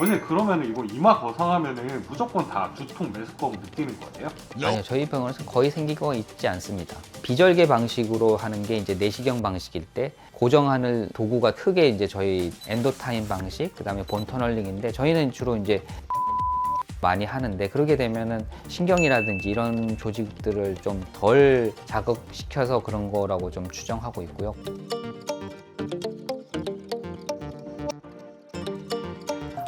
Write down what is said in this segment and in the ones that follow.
원장님 그러면 이거 이마 거상하면은 무조건 다 두통 메스꺼움 느끼는 거예요? 아니요, 저희 병원에서 거의 생기고 있지 않습니다. 비절개 방식으로 하는 게 이제 내시경 방식일 때 고정하는 도구가 크게 이제 저희 엔도타임 방식, 그다음에 본 터널링인데 저희는 주로 이제 많이 하는데 그러게 되면은 신경이라든지 이런 조직들을 좀 덜 자극시켜서 그런 거라고 좀 추정하고 있고요.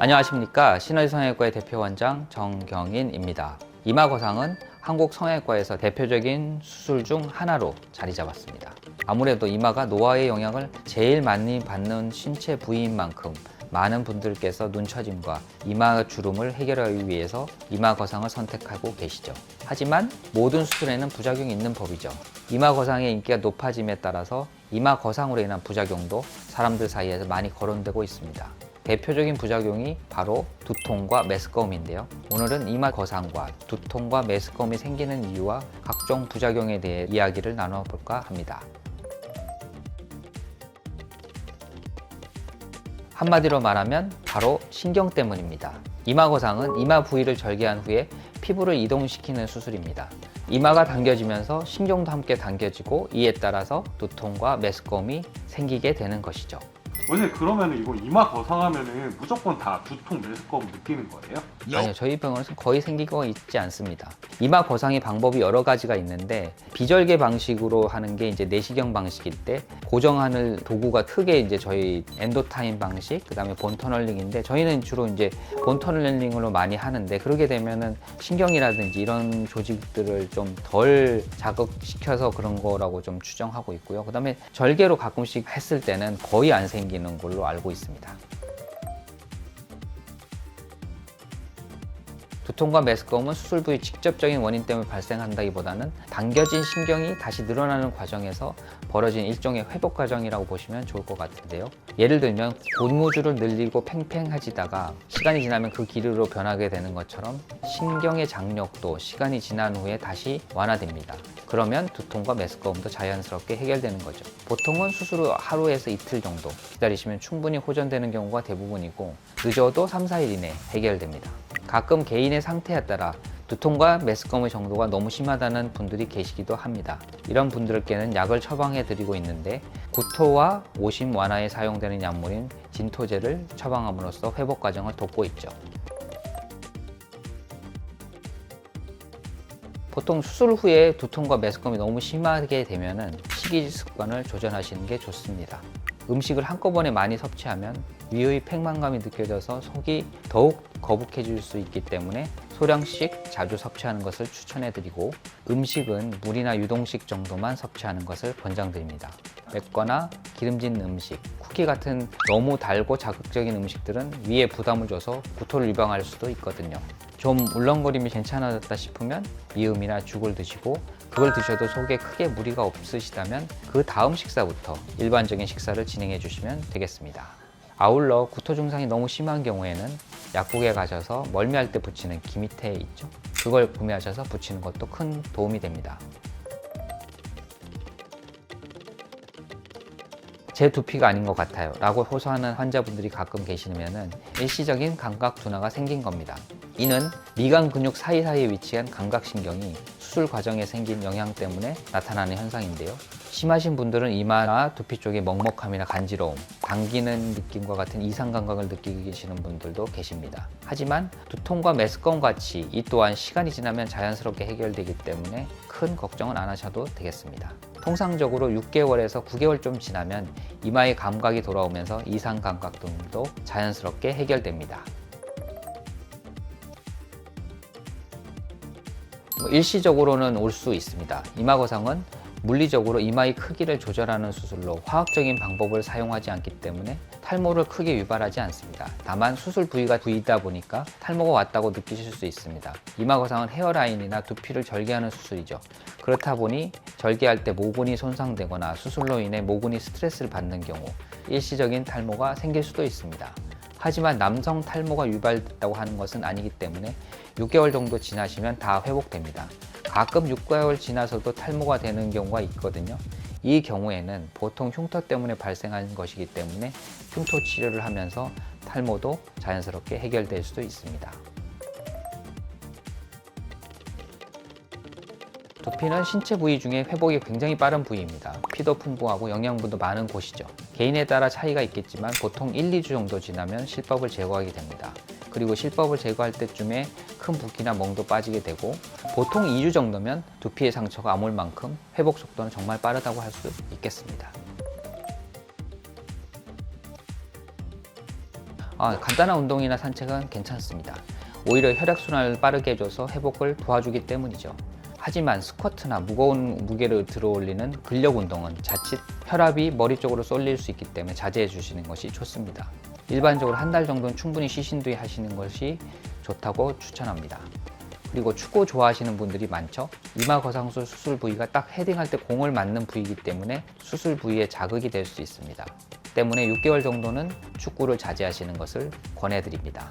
안녕하십니까 신의 성형외과의 대표 원장 정경인입니다. 이마 거상은 한국 성형외과에서 대표적인 수술 중 하나로 자리 잡았습니다. 아무래도 이마가 노화의 영향을 제일 많이 받는 신체 부위인 만큼 많은 분들께서 눈처짐과 이마 주름을 해결하기 위해서 이마 거상을 선택하고 계시죠. 하지만 모든 수술에는 부작용이 있는 법이죠. 이마 거상의 인기가 높아짐에 따라서 이마 거상으로 인한 부작용도 사람들 사이에서 많이 거론되고 있습니다. 대표적인 부작용이 바로 두통과 메스꺼움인데요. 오늘은 이마 거상과 두통과 메스꺼움이 생기는 이유와 각종 부작용에 대해 이야기를 나눠볼까 합니다. 한마디로 말하면 바로 신경 때문입니다. 이마 거상은 이마 부위를 절개한 후에 피부를 이동시키는 수술입니다. 이마가 당겨지면서 신경도 함께 당겨지고 이에 따라서 두통과 메스꺼움이 생기게 되는 것이죠. 원장님 그러면 이거 이마 거상하면은 무조건 다 두통 메스꺼움 느끼는 거예요? 아니요, 저희 병원에서 거의 생기고 있지 않습니다. 이마 거상의 방법이 여러 가지가 있는데 비절개 방식으로 하는 게 이제 내시경 방식일 때 고정하는 도구가 크게 이제 저희 엔도타임 방식, 그다음에 본 터널링인데 저희는 주로 이제 본 터널링으로 많이 하는데 그러게 되면은 신경이라든지 이런 조직들을 좀 덜 자극시켜서 그런 거라고 좀 추정하고 있고요. 그다음에 절개로 가끔씩 했을 때는 거의 안 생기 는 걸로 알고 있습니다. 두통과 메스꺼움은 수술 부위 직접적인 원인 때문에 발생한다기보다는 당겨진 신경이 다시 늘어나는 과정에서 벌어진 일종의 회복 과정이라고 보시면 좋을 것 같은데요. 예를 들면 고무줄을 늘리고 팽팽해지다가 시간이 지나면 그 기류로 변하게 되는 것처럼 신경의 장력도 시간이 지난 후에 다시 완화됩니다. 그러면 두통과 메스꺼움도 자연스럽게 해결되는 거죠. 보통은 수술 후 하루에서 이틀 정도 기다리시면 충분히 호전되는 경우가 대부분이고 늦어도 3, 4일 이내 해결됩니다. 가끔 개인의 상태에 따라 두통과 메스꺼움의 정도가 너무 심하다는 분들이 계시기도 합니다. 이런 분들께는 약을 처방해 드리고 있는데 구토와 오심 완화에 사용되는 약물인 진토제를 처방함으로써 회복 과정을 돕고 있죠. 보통 수술 후에 두통과 메스꺼움이 너무 심하게 되면은 식이 습관을 조절하시는 게 좋습니다. 음식을 한꺼번에 많이 섭취하면 위의 팽만감이 느껴져서 속이 더욱 거북해질 수 있기 때문에 소량씩 자주 섭취하는 것을 추천해 드리고 음식은 물이나 유동식 정도만 섭취하는 것을 권장드립니다. 맵거나 기름진 음식, 쿠키 같은 너무 달고 자극적인 음식들은 위에 부담을 줘서 구토를 유발할 수도 있거든요. 좀 울렁거림이 괜찮아졌다 싶으면 미음이나 죽을 드시고 그걸 드셔도 속에 크게 무리가 없으시다면 그 다음 식사부터 일반적인 식사를 진행해 주시면 되겠습니다. 아울러 구토 증상이 너무 심한 경우에는 약국에 가셔서 멀미할 때 붙이는 기 밑에 있죠. 그걸 구매하셔서 붙이는 것도 큰 도움이 됩니다. 제 두피가 아닌 것 같아요 라고 호소하는 환자분들이 가끔 계시면은 일시적인 감각 둔화가 생긴 겁니다. 이는 미간 근육 사이사이에 위치한 감각신경이 수술 과정에 생긴 영향 때문에 나타나는 현상인데요. 심하신 분들은 이마나 두피 쪽에 먹먹함이나 간지러움, 당기는 느낌과 같은 이상 감각을 느끼고 계시는 분들도 계십니다. 하지만 두통과 메스꺼움 같이 이 또한 시간이 지나면 자연스럽게 해결되기 때문에 큰 걱정은 안 하셔도 되겠습니다. 통상적으로 6개월에서 9개월 좀 지나면 이마의 감각이 돌아오면서 이상 감각 등도 자연스럽게 해결됩니다. 뭐 일시적으로는 올 수 있습니다. 이마 거상은 물리적으로 이마의 크기를 조절하는 수술로 화학적인 방법을 사용하지 않기 때문에 탈모를 크게 유발하지 않습니다. 다만 수술 부위가 부위다 보니까 탈모가 왔다고 느끼실 수 있습니다. 이마 거상은 헤어라인이나 두피를 절개하는 수술이죠. 그렇다 보니 절개할 때 모근이 손상되거나 수술로 인해 모근이 스트레스를 받는 경우 일시적인 탈모가 생길 수도 있습니다. 하지만 남성 탈모가 유발됐다고 하는 것은 아니기 때문에 6개월 정도 지나시면 다 회복됩니다. 가끔 6개월 지나서도 탈모가 되는 경우가 있거든요. 이 경우에는 보통 흉터 때문에 발생한 것이기 때문에 흉터 치료를 하면서 탈모도 자연스럽게 해결될 수도 있습니다. 두피는 신체 부위 중에 회복이 굉장히 빠른 부위입니다. 피도 풍부하고 영양분도 많은 곳이죠. 개인에 따라 차이가 있겠지만 보통 1, 2주 정도 지나면 실밥을 제거하게 됩니다. 그리고 실밥을 제거할 때쯤에 큰 붓기나 멍도 빠지게 되고 보통 2주 정도면 두피의 상처가 아물 만큼 회복 속도는 정말 빠르다고 할 수 있겠습니다. 아, 간단한 운동이나 산책은 괜찮습니다. 오히려 혈액순환을 빠르게 해줘서 회복을 도와주기 때문이죠. 하지만 스쿼트나 무거운 무게를 들어 올리는 근력 운동은 자칫 혈압이 머리 쪽으로 쏠릴 수 있기 때문에 자제해 주시는 것이 좋습니다. 일반적으로 한 달 정도는 충분히 쉬신 뒤에 하시는 것이 좋다고 추천합니다. 그리고 축구 좋아하시는 분들이 많죠. 이마 거상술 수술 부위가 딱 헤딩할 때 공을 맞는 부위이기 때문에 수술 부위에 자극이 될 수 있습니다. 때문에 6개월 정도는 축구를 자제하시는 것을 권해드립니다.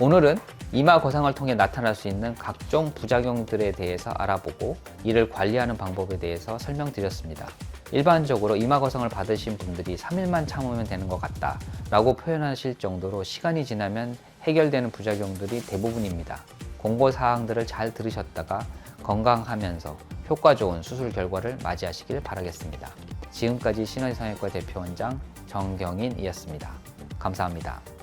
오늘은 이마 거상을 통해 나타날 수 있는 각종 부작용들에 대해서 알아보고 이를 관리하는 방법에 대해서 설명드렸습니다. 일반적으로 이마 거상을 받으신 분들이 3일만 참으면 되는 것 같다 라고 표현하실 정도로 시간이 지나면 해결되는 부작용들이 대부분입니다. 공고 사항들을 잘 들으셨다가 건강하면서 효과 좋은 수술 결과를 맞이하시길 바라겠습니다. 지금까지 신의성형외과 대표원장 정경인이었습니다. 감사합니다.